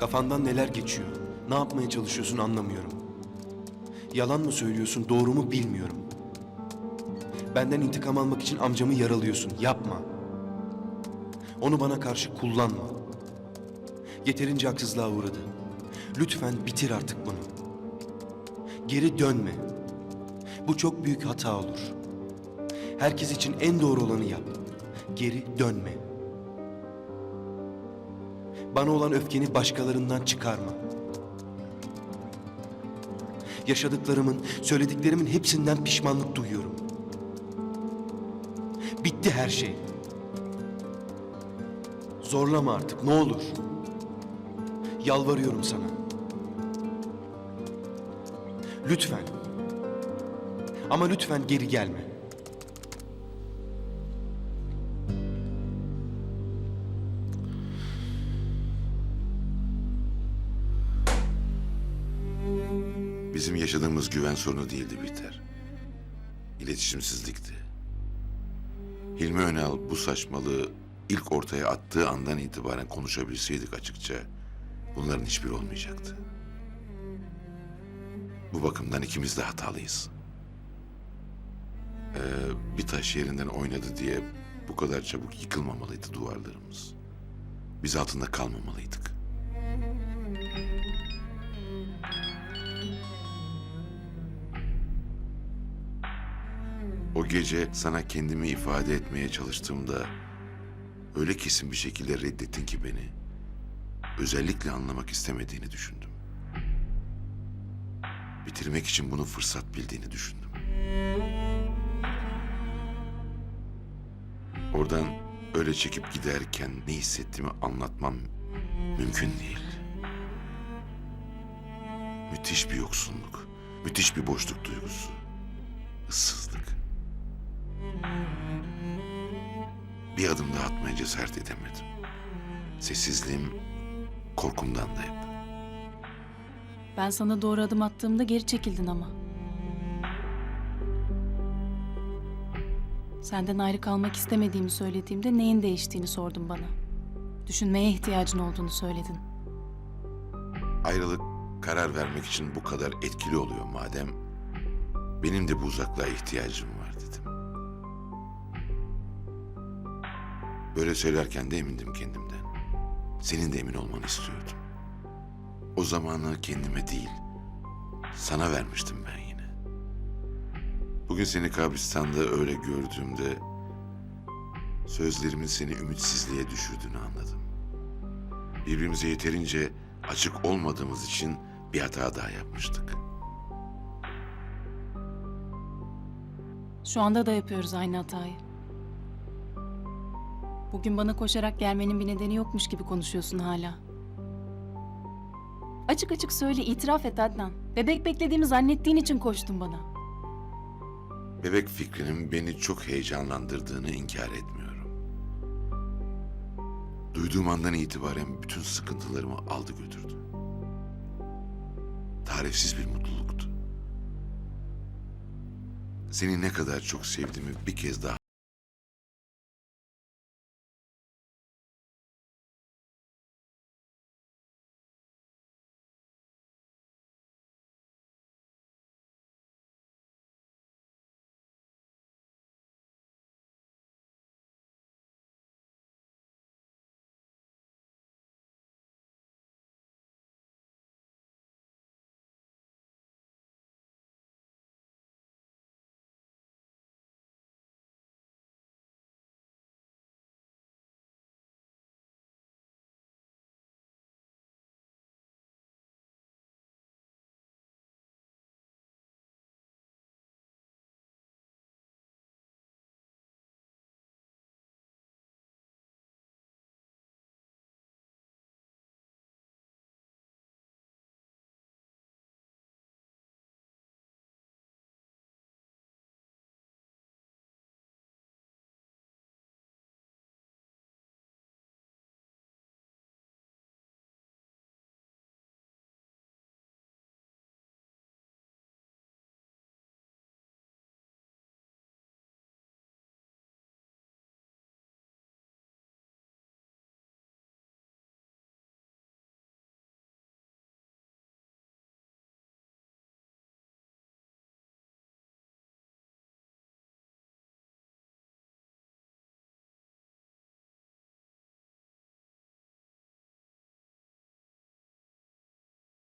Kafandan neler geçiyor? Ne yapmaya çalışıyorsun anlamıyorum. Yalan mı söylüyorsun, doğru mu bilmiyorum. Benden intikam almak için amcamı yaralıyorsun. Yapma. Onu bana karşı kullanma. Yeterince haksızlığa uğradı. Lütfen bitir artık bunu. Geri dönme. Bu çok büyük hata olur. Herkes için en doğru olanı yap. Geri dönme. Bana olan öfkeni başkalarından çıkarma. Yaşadıklarımın, söylediklerimin hepsinden pişmanlık duyuyorum. Bitti her şey. Zorlama artık ne olur. Yalvarıyorum sana. Lütfen. Ama lütfen geri gelme. Bizim yaşadığımız güven sorunu değildi Biter. İletişimsizlikti. Hilmi Önal bu saçmalığı ilk ortaya attığı andan itibaren konuşabilseydik açıkça bunların hiçbiri olmayacaktı. Bu bakımdan ikimiz de hatalıyız. Ee, bir taş yerinden oynadı diye bu kadar çabuk yıkılmamalıydı duvarlarımız. Biz altında kalmamalıydık. O gece sana kendimi ifade etmeye çalıştığımda öyle kesin bir şekilde reddettin ki beni. Özellikle anlamak istemediğini düşündüm. Bitirmek için bunu fırsat bildiğini düşündüm. Oradan öyle çekip giderken ne hissettiğimi anlatmam mümkün değil. Müthiş bir yoksunluk, müthiş bir boşluk duygusu, ıssızlık. Bir adım daha atmaya cesaret edemedim. Sessizliğim korkumdan da hep. Ben sana doğru adım attığımda geri çekildin ama. Senden ayrı kalmak istemediğimi söylediğimde neyin değiştiğini sordun bana. Düşünmeye ihtiyacın olduğunu söyledin. Ayrılık karar vermek için bu kadar etkili oluyor madem. Benim de bu uzaklığa ihtiyacım var Böyle söylerken de emindim kendimden. Senin de emin olmanı istiyordum. O zamanı kendime değil, sana vermiştim ben yine. Bugün seni kabristan'da öyle gördüğümde sözlerimin seni ümitsizliğe düşürdüğünü anladım. Birbirimize yeterince açık olmadığımız için bir hata daha yapmıştık. Şu anda da yapıyoruz aynı hatayı. Bugün bana koşarak gelmenin bir nedeni yokmuş gibi konuşuyorsun hala. Açık açık söyle, itiraf et Adnan. Bebek beklediğimi zannettiğin için koştun bana. Bebek fikrinin beni çok heyecanlandırdığını inkar etmiyorum. Duyduğum andan itibaren bütün sıkıntılarımı aldı götürdü. Tarifsiz bir mutluluktu. Seni ne kadar çok sevdiğimi bir kez daha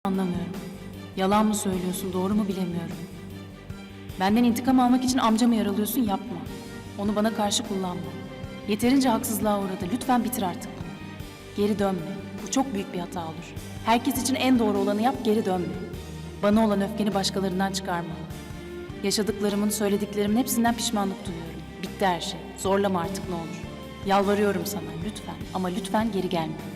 Anlamıyorum. Yalan mı söylüyorsun, doğru mu bilemiyorum. Benden intikam almak için amcamı yaralıyorsun, yapma. Onu bana karşı kullanma. Yeterince haksızlığa uğradı. Lütfen bitir artık bunu. Geri dönme. Bu çok büyük bir hata olur. Herkes için en doğru olanı yap, geri dönme. Bana olan öfkeni başkalarından çıkarma. Yaşadıklarımın, söylediklerimin hepsinden pişmanlık duyuyorum. Bitti her şey. Zorlama artık ne olur. Yalvarıyorum sana lütfen ama lütfen geri gelme.